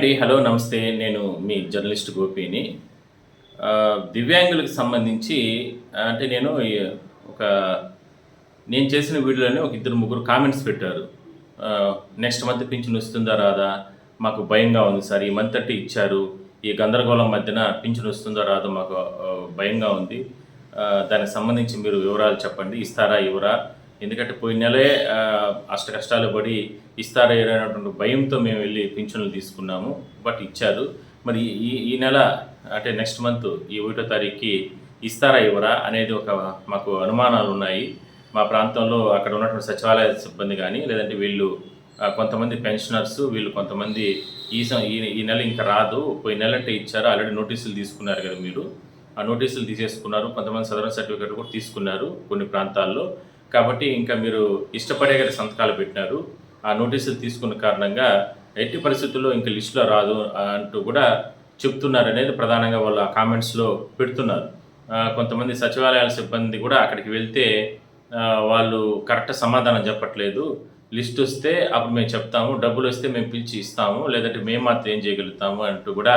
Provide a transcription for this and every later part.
అండి హలో నమస్తే. నేను మీ జర్నలిస్ట్ గోపిని. దివ్యాంగులకు సంబంధించి అంటే నేను ఒక నేను చేసిన వీడియోలోనే ఒక ఇద్దరు ముగ్గురు కామెంట్స్ పెట్టారు. నెక్స్ట్ మంత్ పింఛన్ వస్తుందా రాదా? మాకు భయంగా ఉంది సార్. ఈ మంత్ అంటే ఇచ్చారు. ఈ గందరగోళం మధ్యన పింఛన్ వస్తుందా రాదా? మాకు భయంగా ఉంది. దానికి సంబంధించి మీరు వివరాలు చెప్పండి. ఇస్తారా ఇవ్వరా? ఎందుకంటే పోయిన నెలే అష్ట కష్టాలు పడి ఇస్తారా అనేటువంటి భయంతో మేము వెళ్ళి పింఛన్లు తీసుకున్నాము. బట్ ఇచ్చారు. మరి ఈ ఈ నెల అంటే నెక్స్ట్ మంత్ ఈ ఒకటో తారీఖుకి ఇస్తారా ఇవ్వరా అనేది ఒక మాకు అనుమానాలు ఉన్నాయి. మా ప్రాంతంలో అక్కడ ఉన్నటువంటి సచివాలయ సిబ్బంది కానీ లేదంటే వీళ్ళు కొంతమంది పెన్షనర్స్ వీళ్ళు కొంతమంది ఈ సం- ఈ ఈ నెల ఇంకా రాదు. పోయిన నెల అంటే ఇచ్చారు. ఆల్రెడీ నోటీసులు తీసుకున్నారు కదా మీరు. ఆ నోటీసులు తీసేసుకున్నారు. కొంతమంది సదరన్ సర్టిఫికేట్ కూడా తీసుకున్నారు కొన్ని ప్రాంతాల్లో. కాబట్టి ఇంకా మీరు ఇష్టపడే గారి సంతకాలు పెట్టినారు. ఆ నోటీసులు తీసుకున్న కారణంగా ఎట్టి పరిస్థితుల్లో ఇంకా లిస్టులో రాదు అంటూ కూడా చెప్తున్నారు అనేది ప్రధానంగా వాళ్ళు ఆ కామెంట్స్లో పెడుతున్నారు. కొంతమంది సచివాలయాల సిబ్బంది కూడా అక్కడికి వెళ్తే వాళ్ళు కరెక్ట్ సమాధానం చెప్పట్లేదు. లిస్ట్ వస్తే అప్పుడు మేము చెప్తాము డబ్బులు వస్తే మేము పిలిచి ఇస్తాము లేదంటే మేము మాత్రం ఏం చేయగలుగుతాము అంటూ కూడా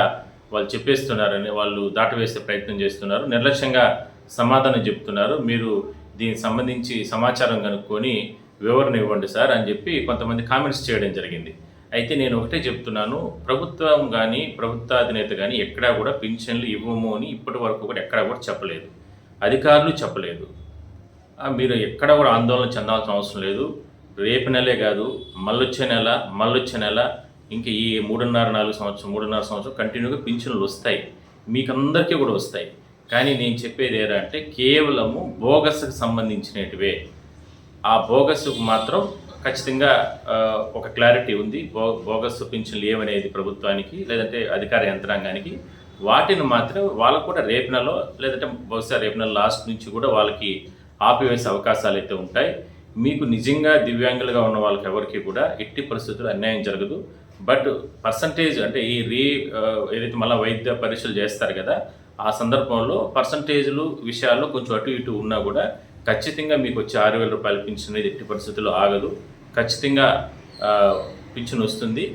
వాళ్ళు చెప్పేస్తున్నారని వాళ్ళు దాటవేసే ప్రయత్నం చేస్తున్నారు. నిర్లక్ష్యంగా సమాధానం చెప్తున్నారు. మీరు దీనికి సంబంధించి సమాచారం కనుక్కొని వివరణ ఇవ్వండి సార్ అని చెప్పి కొంతమంది కామెంట్స్ చేయడం జరిగింది. అయితే నేను ఒకటే చెప్తున్నాను ప్రభుత్వం కానీ ప్రభుత్వ అధినేత కానీ ఎక్కడా కూడా పింఛన్లు ఇవ్వము అని ఇప్పటి వరకు కూడా ఎక్కడా కూడా చెప్పలేదు. అధికారులు చెప్పలేదు. మీరు ఎక్కడ కూడా ఆందోళన చెందాల్సిన అవసరం లేదు. రేపు నెలే కాదు మళ్ళొచ్చే నెల మళ్ళొచ్చే నెల ఇంకా ఈ మూడున్నర నాలుగు సంవత్సరం మూడున్నర సంవత్సరం కంటిన్యూగా పింఛన్లు వస్తాయి. మీకు అందరికీ కూడా వస్తాయి. కానీ నేను చెప్పేది ఏదంటే కేవలము బోగస్కు సంబంధించినటివే. ఆ బోగస్కు మాత్రం ఖచ్చితంగా ఒక క్లారిటీ ఉంది. బో బోగస్ పింఛన్లు ఏమనేది ప్రభుత్వానికి లేదంటే అధికార యంత్రాంగానికి. వాటిని మాత్రం వాళ్ళకు కూడా రేపు లేదంటే బహుశా రేపు లాస్ట్ నుంచి కూడా వాళ్ళకి ఆపివేసే అవకాశాలు అయితే ఉంటాయి. మీకు నిజంగా దివ్యాంగులుగా ఉన్న వాళ్ళకి ఎవరికి కూడా ఎట్టి పరిస్థితుల్లో అన్యాయం జరగదు. బట్ పర్సంటేజ్ అంటే ఈ రీ ఏదైతే మళ్ళీ వైద్య పరీక్షలు చేస్తారు కదా ఆ సందర్భంలో పర్సంటేజ్లు విషయాల్లో కొంచెం అటు ఇటు ఉన్నా కూడా ఖచ్చితంగా మీకు వచ్చే ఆరు వేల రూపాయలు పింఛన్ అనేది ఎట్టి పరిస్థితుల్లో ఆగదు. ఖచ్చితంగా పింఛన్ వస్తుంది.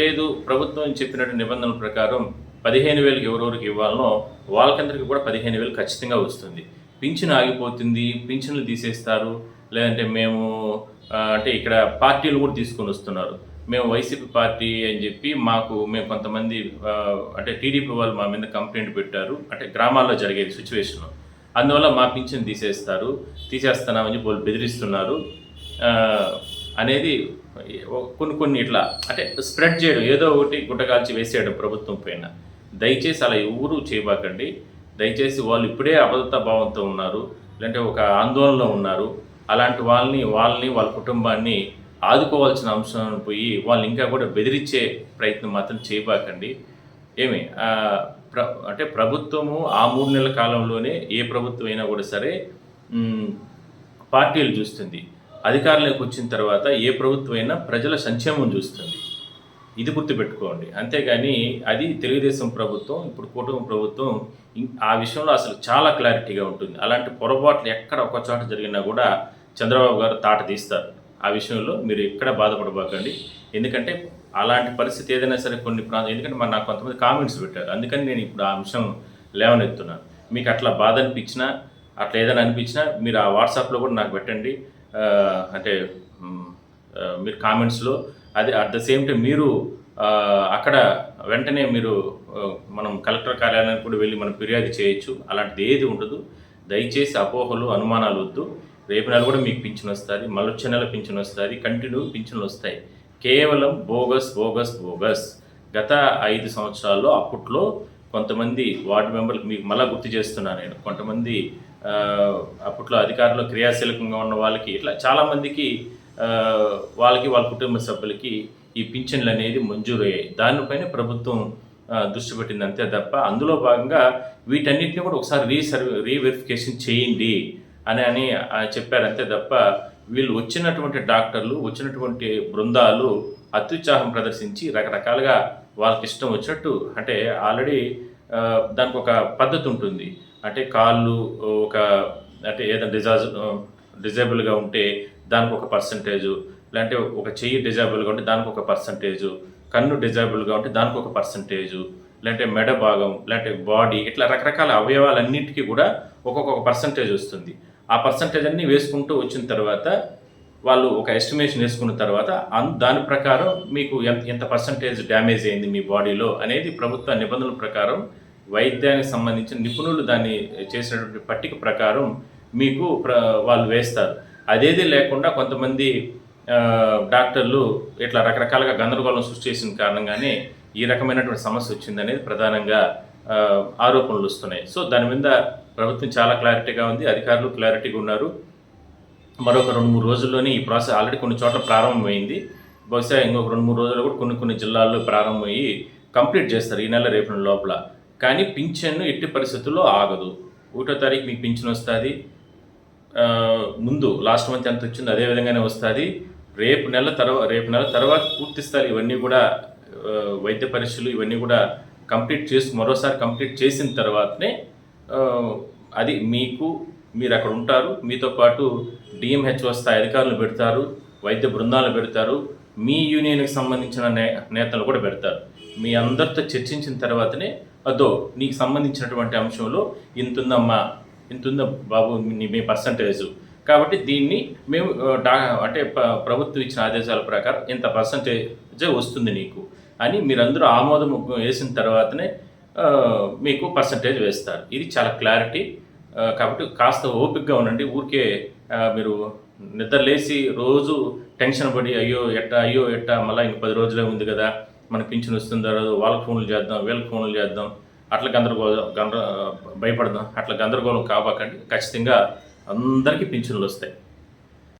లేదు ప్రభుత్వం చెప్పినట్టు నిబంధనల ప్రకారం పదిహేను వేలకు ఎవరెవరికి ఇవ్వాలనో వాళ్ళకందరికీ కూడా పదిహేను వేలు ఖచ్చితంగా వస్తుంది. పింఛన్ ఆగిపోతుంది పింఛన్లు తీసేస్తారు. లేదంటే మేము అంటే ఇక్కడ పార్టీలు కూడా తీసుకొని వస్తున్నారు. మేము వైసీపీ పార్టీ అని చెప్పి మాకు మేము కొంతమంది అంటే టీడీపీ వాళ్ళు మా మీద కంప్లైంట్ పెట్టారు. అంటే గ్రామాల్లో జరిగేది సిచ్యువేషన్ అందువల్ల మా పింఛన్ తీసేస్తారు తీసేస్తున్నామని చెప్పి వాళ్ళు బెదిరిస్తున్నారు. అనేది కొన్ని కొన్ని ఇట్లా అంటే స్ప్రెడ్ చేయడం ఏదో ఒకటి గుట్టకాల్చి వేసేయడం ప్రభుత్వం పైన. దయచేసి అలా ఎవరు చేయబాకండి. దయచేసి వాళ్ళు ఇప్పుడే అబద్ధత భావంతో ఉన్నారు లేదంటే ఒక ఆందోళనలో ఉన్నారు. అలాంటి వాళ్ళని వాళ్ళని వాళ్ళ కుటుంబాన్ని ఆదుకోవాల్సిన అంశం పోయి వాళ్ళు ఇంకా కూడా బెదిరించే ప్రయత్నం మాత్రం చేయబాకండి. ఏమి? ప్ర అంటే ప్రభుత్వము ఆ మూడు నెలల కాలంలోనే ఏ ప్రభుత్వం అయినా కూడా సరే పార్టీలు చూస్తుంది. అధికారంలోకి వచ్చిన తర్వాత ఏ ప్రభుత్వం అయినా ప్రజల సంక్షేమం చూస్తుంది. ఇది గుర్తుపెట్టుకోండి. అంతేగాని అది తెలుగుదేశం ప్రభుత్వం ఇప్పుడు కూటమి ప్రభుత్వం ఆ విషయంలో అసలు చాలా క్లారిటీగా ఉంటుంది. అలాంటి పొరపాట్లు ఎక్కడ ఒక చోట జరిగినా కూడా చంద్రబాబు గారు తాట తీస్తారు. ఆ విషయంలో మీరు ఎక్కడ బాధపడబాకండి. ఎందుకంటే అలాంటి పరిస్థితి ఏదైనా సరే కొన్ని ప్రాంతం ఎందుకంటే మరి నాకు కొంతమంది కామెంట్స్ పెట్టారు. అందుకని నేను ఇప్పుడు ఆ అంశం లేవనెత్తున్నాను మీకు అట్లా బాధ అనిపించినా అట్లా ఏదైనా అనిపించినా మీరు ఆ వాట్సాప్లో కూడా నాకు పెట్టండి. అంటే మీరు కామెంట్స్లో అది అట్ ద సేమ్ టైం మీరు అక్కడ వెంటనే మీరు మనం కలెక్టర్ కార్యాలయానికి కూడా వెళ్ళి మనం ఫిర్యాదు చేయొచ్చు. అలాంటిది ఏది ఉండదు. దయచేసి అపోహలు అనుమానాలు వద్దు. రేపు నెల కూడా మీకు పింఛన్ వస్తుంది మళ్ళొచ్చే నెల పింఛన్ వస్తుంది కంటిన్యూ పింఛన్లు వస్తాయి. కేవలం బోగస్ బోగస్ బోగస్. గత ఐదు సంవత్సరాల్లో అప్పట్లో కొంతమంది వార్డు మెంబర్లకు మీకు మళ్ళీ గుర్తు చేస్తున్నాను నేను. కొంతమంది అప్పట్లో అధికారంలో క్రియాశీలకంగా ఉన్న వాళ్ళకి ఇట్లా చాలామందికి వాళ్ళకి వాళ్ళ కుటుంబ సభ్యులకి ఈ పింఛన్లు అనేది మంజూరు అయ్యాయి దానిపైన ప్రభుత్వం దృష్టి పెట్టింది అంతే తప్ప అందులో భాగంగా వీటన్నిటిని కూడా ఒకసారి రీసర్వ్ రీవెరిఫికేషన్ చేయండి. అని అని ఆ, చెప్పారు. అంతే తప్ప వీళ్ళు వచ్చినటువంటి డాక్టర్లు వచ్చినటువంటి బృందాలు అత్యుత్సాహం ప్రదర్శించి రకరకాలుగా వాళ్ళకి ఇష్టం వచ్చినట్టు అంటే ఆల్రెడీ దానికి ఒక పద్ధతి ఉంటుంది. అంటే కాళ్ళు ఒక అంటే ఏదైనా డిజాజ్ డిజేబుల్గా ఉంటే దానికి ఒక పర్సంటేజు లేదంటే ఒక చెయ్యి డిజేబుల్గా ఉంటే దానికి ఒక పర్సంటేజు కన్ను డిజేబుల్గా ఉంటే దానికి ఒక పర్సంటేజు లేదంటే మెడ భాగం లేదంటే బాడీ ఇట్లా రకరకాల అవయవాలన్నింటికీ కూడా ఒక్కొక్క పర్సంటేజ్ వస్తుంది. ఆ పర్సంటేజ్ అన్నీ వేసుకుంటూ వచ్చిన తర్వాత వాళ్ళు ఒక ఎస్టిమేషన్ వేసుకున్న తర్వాత దాని ప్రకారం మీకు ఎంత ఎంత పర్సంటేజ్ డ్యామేజ్ అయింది మీ బాడీలో అనేది ప్రభుత్వ నిబంధనల ప్రకారం వైద్యానికి సంబంధించిన నిపుణులు దాన్ని చేసినటువంటి పట్టిక ప్రకారం మీకు ప్ర వాళ్ళు వేస్తారు. అదేది లేకుండా కొంతమంది డాక్టర్లు ఇట్లా రకరకాలుగా గందరగోళం సృష్టి చేసిన కారణంగానే ఈ రకమైనటువంటి సమస్య వచ్చిందనేది ప్రధానంగా ఆరోపణలు వస్తున్నాయి. సో దాని మీద ప్రభుత్వం చాలా క్లారిటీగా ఉంది అధికారులు క్లారిటీగా ఉన్నారు. మరొక రెండు మూడు రోజుల్లోనే ఈ ప్రాసెస్ ఆల్రెడీ కొన్ని చోట్ల ప్రారంభమైంది. బహుశా ఇంకొక రెండు మూడు రోజుల్లో కూడా కొన్ని కొన్ని జిల్లాల్లో ప్రారంభమయ్యి కంప్లీట్ చేస్తారు ఈ నెల రేపు లోపల. కానీ పింఛన్ను ఎట్టి పరిస్థితుల్లో ఆగదు. ఒకటో తారీఖు మీకు పింఛన్ వస్తుంది. ముందు లాస్ట్ మంత్ ఎంత వచ్చిందో అదే విధంగానే వస్తుంది. రేపు నెల తర్వాత రేపు నెల తర్వాత పూర్తిస్తారు ఇవన్నీ కూడా వైద్య పరీక్షలు ఇవన్నీ కూడా కంప్లీట్ చేసి మరోసారి కంప్లీట్ చేసిన తర్వాతనే అది మీకు మీరు అక్కడ ఉంటారు మీతో పాటు డిఎంహెచ్ఓ స్థాయి అధికారులు పెడతారు వైద్య బృందాలు పెడతారు మీ యూనియన్కి సంబంధించిన నే నేతలు కూడా పెడతారు. మీ అందరితో చర్చించిన తర్వాతనే అదో నీకు సంబంధించినటువంటి అంశంలో ఇంతుందమ్మా ఇంతుందా బాబు మీ- మీ పర్సంటేజ్. కాబట్టి దీన్ని మేము డా అంటే ప్రభుత్వం ఇచ్చిన ఆదేశాల ప్రకారం ఇంత పర్సంటేజ్ వస్తుంది నీకు అని మీరందరూ ఆమోదం వేసిన తర్వాతనే మీకు పర్సంటేజ్ వేస్తారు. ఇది చాలా క్లారిటీ కాబట్టి కాస్త ఓపిక్గా ఉండండి. ఊరికే మీరు నిద్ర లేచి రోజు టెన్షన్ పడి అయ్యో ఎట్టా అయ్యో ఎట్టా మళ్ళీ ఇంక పది రోజులే ఉంది కదా మన పింఛన్ వస్తుందో రాదో వాళ్ళకి ఫోన్లు చేద్దాం వీళ్ళకి ఫోన్లు చేద్దాం అట్లా గందరగోళం గందర భయపడదాం అట్లా గందరగోళం కాబాకండి ఖచ్చితంగా అందరికీ పింఛన్లు వస్తాయి.